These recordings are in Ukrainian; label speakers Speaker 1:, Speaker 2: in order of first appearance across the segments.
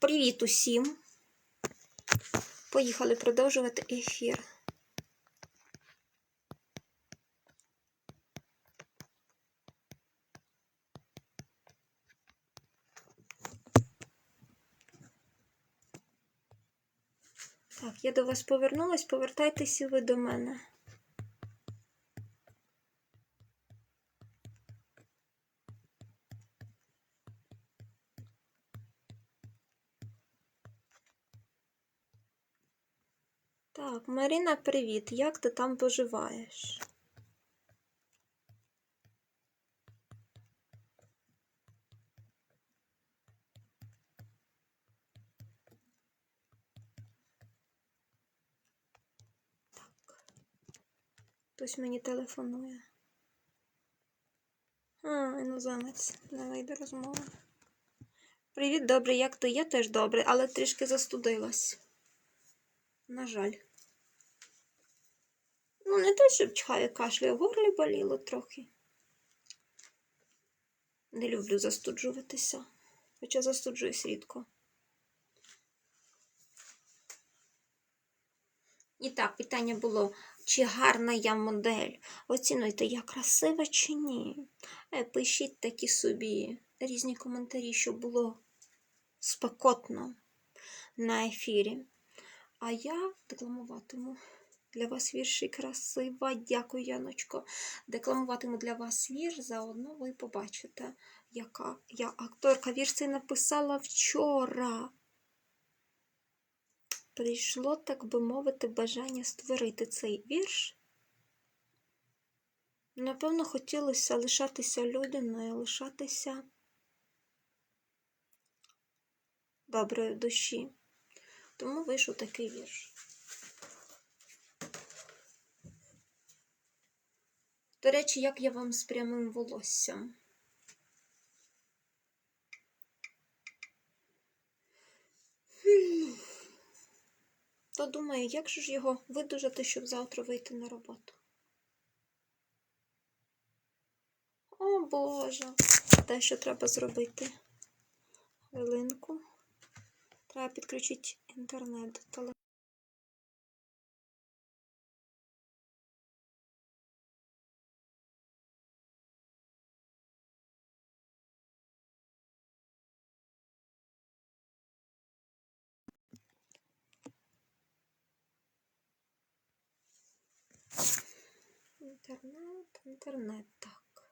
Speaker 1: привіт усім. Поїхали продовжувати ефір. Так, я до вас повернулась, повертайтеся ви до мене. Так, Маріна, привіт. Як ти там поживаєш? Так. Хтось мені телефонує. А, іноземець. Не вийде розмова. Привіт, добре, як ти? Я теж добре, але трішки застудилась. На жаль. Те, щоб чхає кашляє, в горлі боліло трохи. Не люблю застуджуватися, хоча застуджуюсь рідко. І так, питання було, чи гарна я модель? Оцінуйте, я красива чи ні. Е, пишіть такі собі різні коментарі, щоб було спекотно на ефірі. А я декламуватиму для вас вірші красива. Дякую, Яночко. Декламуватиму для вас вірш, заодно ви побачите, яка я акторка. Вірш цей написала вчора. Прийшло, так би мовити, бажання створити цей вірш. Напевно, хотілося лишатися людяною, лишатися доброї душі. Тому вийшов такий вірш. До речі, як я вам з прямим волоссям? То думаю, як же ж його видужати, щоб завтра вийти на роботу? О Боже, те, що треба зробити. Хвилинку. Треба підключити інтернет. Інтернет, інтернет, так.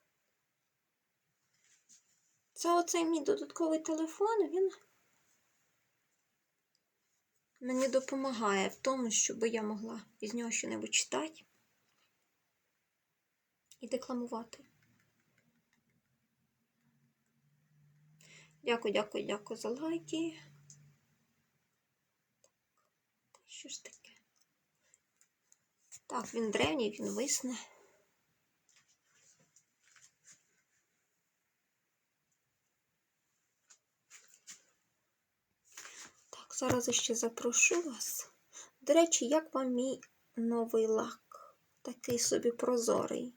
Speaker 1: Це оцей мій додатковий телефон, він мені допомагає в тому, щоб я могла із нього щось читати і декламувати. Дякую, дякую, дякую за лайки. Що ж таке? Так, він древній, він висне. Так, зараз ще запрошу вас. До речі, як вам мій новий лак? Такий собі прозорий.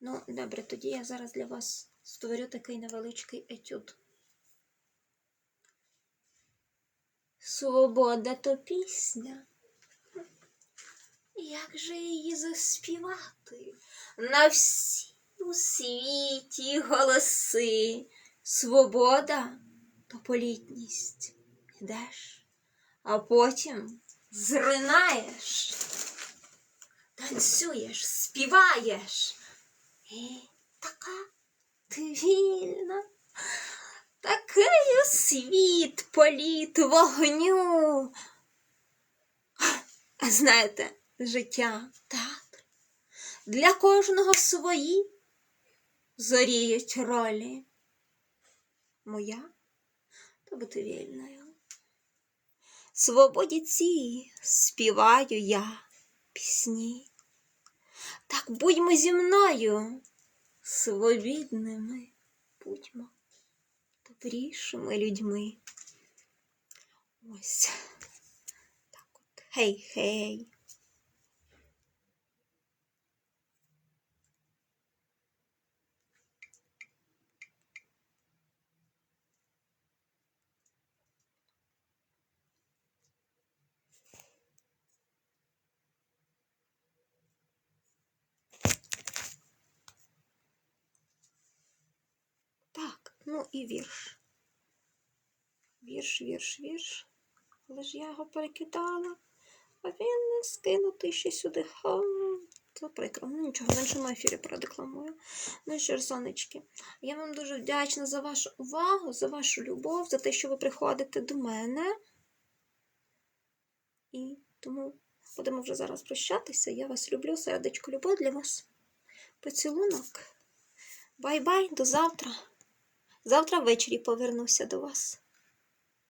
Speaker 1: Ну, добре, тоді я зараз для вас створю такий невеличкий етюд. Свобода то пісня. Як же її заспівати? На всі у світі голоси. Свобода то політність. Ідеш, а потім зринаєш, танцюєш, співаєш. І така ти вільна, такий світ політ вогню. А знаєте, життя театр. Для кожного свої зоріють ролі. Моя то бути вільною. Свободі цій співаю я пісні. Будьмо зі мною. Свобідними будьмо добрішими людьми. Ось. Так от. Гей, гей. Так, ну і вірш. Вірш, вірш, вірш. Але ж я його перекидала, а він не скинутий ще сюди. Ха, це прикро. Ну нічого, в іншому ефірі продекламую. Ну що сонечки, я вам дуже вдячна за вашу увагу, за вашу любов, за те, що ви приходите до мене. І тому будемо вже зараз прощатися. Я вас люблю, сердечко любов для вас. Поцілунок. Бай-бай, до завтра. Завтра ввечері повернуся до вас.